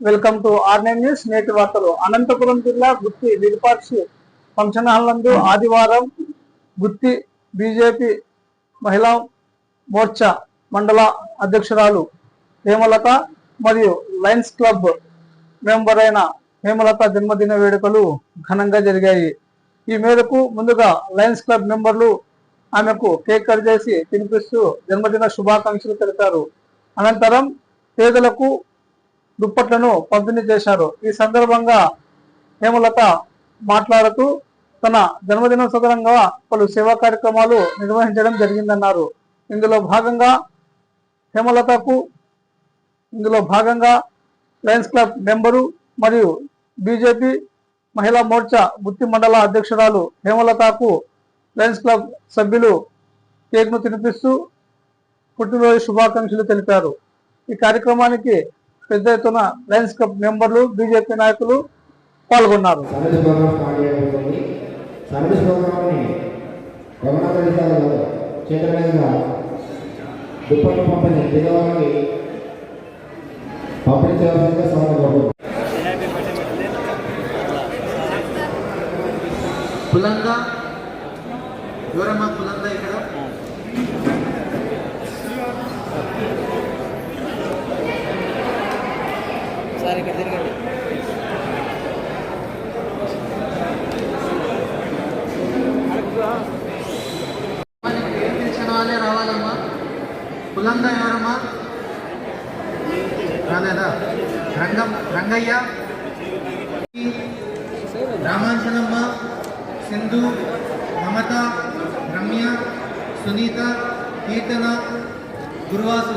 Welcome to ఆర్నైన్ news నేటి వార్తలు. అనంతపురం జిల్లా గుత్తి విరుపాక్షి ఫంక్షన్ హాల్ నందు ఆదివారం గుత్తి బీజేపీ మహిళా మోర్చా మండల అధ్యక్షురాలు హేమలత మరియు లయన్స్ క్లబ్ మెంబర్ అయిన హేమలత జన్మదిన వేడుకలు ఘనంగా జరిగాయి. ఈ మేరకు ముందుగా లయన్స్ క్లబ్ మెంబర్లు ఆమెకు కేక్ కట్ చేసి తినిపిస్తూ జన్మదిన శుభాకాంక్షలు తెలిపారు. అనంతరం పేదలకు దుప్పట్లను పంపిణీ చేశారు. ఈ సందర్భంగా హేమలత మాట్లాడుతూ తన జన్మదినం సందర్భంగా పలు సేవా కార్యక్రమాలు నిర్వహించడం జరిగిందన్నారు. ఇందులో భాగంగా హేమలతకు ఇందులో భాగంగా లయన్స్ క్లబ్ మెంబరు మరియు బీజేపీ మహిళా మోర్చా గుత్తి మండల అధ్యక్షురాలు హేమలతకు లయన్స్ క్లబ్ సభ్యులు కేక్ను తినిపిస్తూ పుట్టినరోజు శుభాకాంక్షలు తెలిపారు. ఈ కార్యక్రమానికి పెద్ద ఎత్తున లయన్స్ క్లబ్ మెంబర్లు బీజేపీ నాయకులు పాల్గొన్నారు. సర్వీస్ ప్రోగ్రామ్ స్టార్ట్ చేయబోతుంది సర్వీస్ ప్రోగ్రామ్ని రమణ ప్రదేశాలలో చేతుల మీదుగా దుప్పట్లు పంపిణీ పేదవారికి పంపిణీ చేయవలసిందిగా స్వాగతం పులంగా ఎవరమ్మా పులంగా ఇక్కడ ఒకసారి ఇక్కడ తిరగండి వాళ్ళే రావాలమ్మా. పులంగా ఎవరమ్మా? రాలేదా? రంగం రంగయ్య? రామాంజనమ్మ సింధు మమత రమ్య సునీత కీర్తన గురువాసు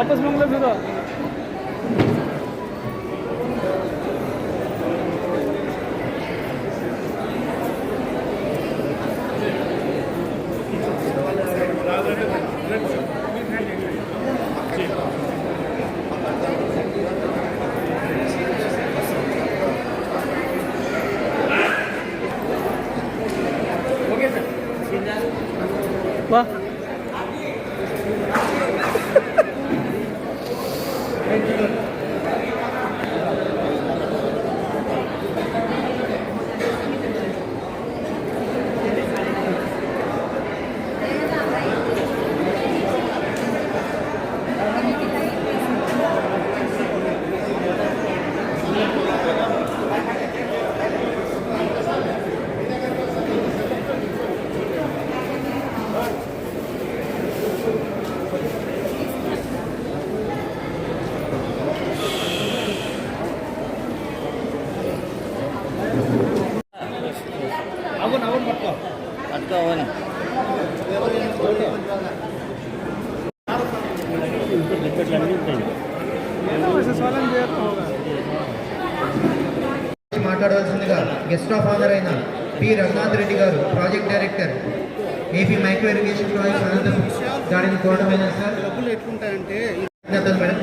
वापस मंगल फिर ఓకే మాట్లాడవలసిందిగా గెస్ట్ ఆఫ్ ఆనర్ అయిన P Raghunath Reddy garu project director AP micro irrigation project Anantapuram కోరడమైన sir? డబ్బులు ఎట్లుంటాయంటే మేడం.